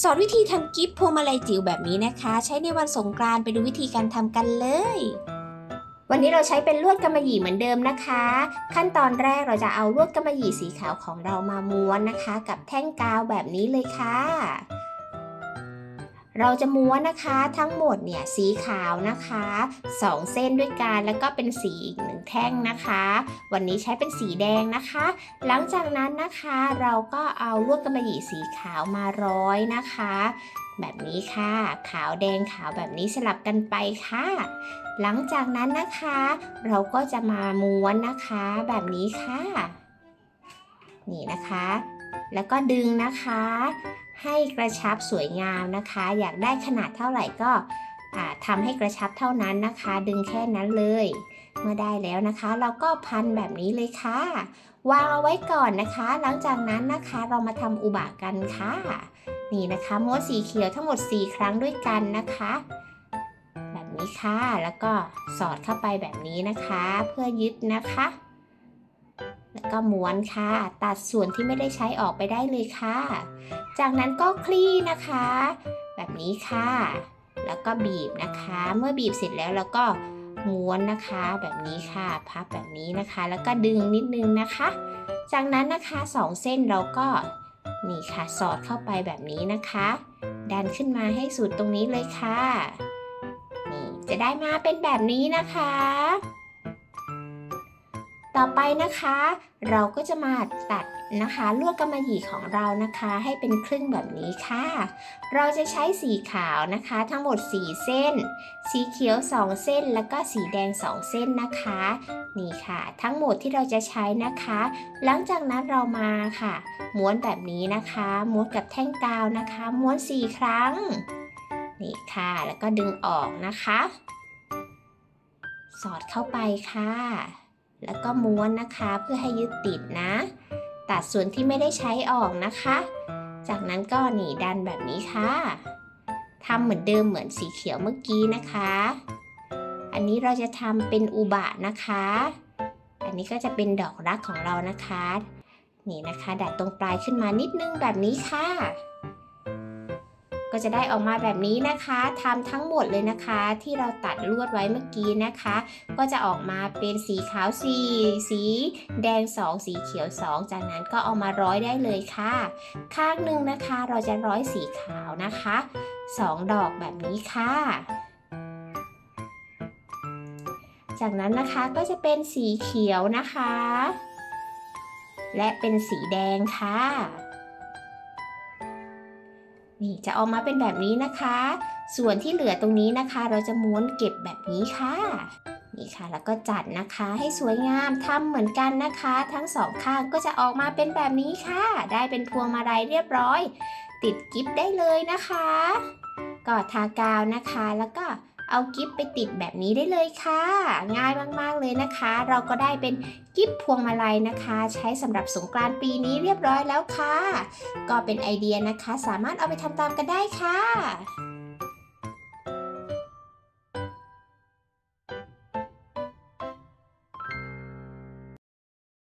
สอนวิธีทำกิฟต์พวงมาลัยจิ๋วแบบนี้นะคะ ใช้ในวันสงกรานต์ไปดูวิธีการทำกันเลย วันนี้เราใช้เป็นลวดกำมะหยี่เหมือนเดิมนะคะ ขั้นตอนแรกเราจะเอาลวดกำมะหยี่สีขาวของเรามาม้วนนะคะ กับแท่งกาวแบบนี้เลยค่ะ เราจะม้วนนะคะทั้งหมดเนี่ยสีขาวนะคะสองเส้นด้วยกันแล้วก็เป็นสีอีกหนึ่งแท่งนะคะ วันนี้ใช้เป็นสีแดงนะคะ หลังจากนั้นนะคะเราก็เอาลวดกำมะหยี่สีขาวมาร้อยนะคะ แบบนี้ค่ะ ขาวแดงขาวแบบนี้สลับกันไปค่ะ หลังจากนั้นนะคะ เราก็จะมาม้วนนะคะแบบนี้ค่ะ นี่นะคะ แล้วก็ดึงนะคะ ให้กระชับสวยงามนะคะ อยากได้ขนาดเท่าไหร่ก็ทำให้กระชับเท่านั้นนะคะ ดึงแค่นั้นเลย เมื่อได้แล้วนะคะ เราก็พันแบบนี้เลยค่ะ วางเอาไว้ก่อนนะคะ หลังจากนั้นนะคะเรามาทำอุบะกันค่ะ นี่นะคะม้วนสีเขียวทั้งหมด 4 ครั้งด้วยกันนะคะ แบบนี้ค่ะแล้วก็สอดเข้าไปแบบนี้นะคะ เพื่อยึดนะคะ แล้วก็ม้วนค่ะ ตัดส่วนที่ไม่ได้ใช้ออกไปได้เลยค่ะ จากนั้นก็คลี่นะคะ แบบนี้ค่ะ แล้วก็บีบนะคะ เมื่อบีบเสร็จแล้วเราก็ม้วนนะคะ แบบนี้ค่ะ พับแบบนี้นะคะ แล้วก็ดึงนิดนึงนะคะ จากนั้นนะคะสองเส้นเราก็นี่ค่ะสอดเข้าไปแบบนี้นะคะ ดันขึ้นมาให้สุดตรงนี้เลยค่ะ นี่จะได้มาเป็นแบบนี้นะคะ ต่อไปนะคะ เราก็จะมาตัดนะคะลวดกำมะหยี่ของเรานะคะ ให้เป็นครึ่งแบบนี้ค่ะ เราจะใช้สีขาวนะคะ ทั้งหมด 4 เส้น สีเขียว 2 เส้น แล้วก็สีแดง 2 เส้นนะคะ นี่ค่ะ ทั้งหมดที่เราจะใช้นะคะ หลังจากนั้นเรามาค่ะ ม้วนแบบนี้นะคะ ม้วนกับแท่งกาวนะคะ ม้วน 4 ครั้ง นี่ค่ะ แล้วก็ดึงออกนะคะ สอดเข้าไปค่ะ แล้วก็ม้วนนะคะเพื่อให้ยึดติดนะ ตัดส่วนที่ไม่ได้ใช้ออกนะคะ จากนั้นก็หนีดันแบบนี้ค่ะทำเหมือนเดิมเหมือนสีเขียวเมื่อกี้นะคะ อันนี้เราจะทำเป็นอุบะนะคะ อันนี้ก็จะเป็นดอกรักของเรานะคะ นี่นะคะ ดัดตรงปลายขึ้นมานิดนึงแบบนี้ค่ะ ก็จะได้ออกมาแบบนี้นะคะทำทั้งหมดเลยนะคะ ที่เราตัดลวดไว้เมื่อกี้นะคะ ก็จะออกมาเป็นสีขาวสีสีแดง 2 สีเขียว 2 จากนั้นก็เอามาร้อยได้เลยค่ะ ข้างหนึ่งนะคะเราจะร้อยสีขาวนะคะ 2 ดอกแบบนี้ค่ะจากนั้นนะคะก็จะเป็นสีเขียวนะคะ และเป็นสีแดงค่ะ นี่จะออกมาเป็นแบบนี้นะคะ ส่วนที่เหลือตรงนี้นะคะ เราจะม้วนเก็บแบบนี้ค่ะนี่ค่ะแล้วก็จัดนะคะให้สวยงามทำเหมือนกันนะคะ ทั้งสองข้างก็จะออกมาเป็นแบบนี้ค่ะ ได้เป็นพวงมาลัยเรียบร้อย ติดกิฟต์ได้เลยนะคะ ก็ทากาวนะคะแล้วก็ เอากิฟต์ไปติดแบบนี้ได้เลยค่ะ ง่ายมากๆเลยนะคะ เราก็ได้เป็นกิฟต์พวงมาลัยนะคะ ใช้สำหรับสงกรานต์ปีนี้เรียบร้อยแล้วค่ะ ก็เป็นไอเดียนะคะ สามารถเอาไปทำตามกันได้ค่ะ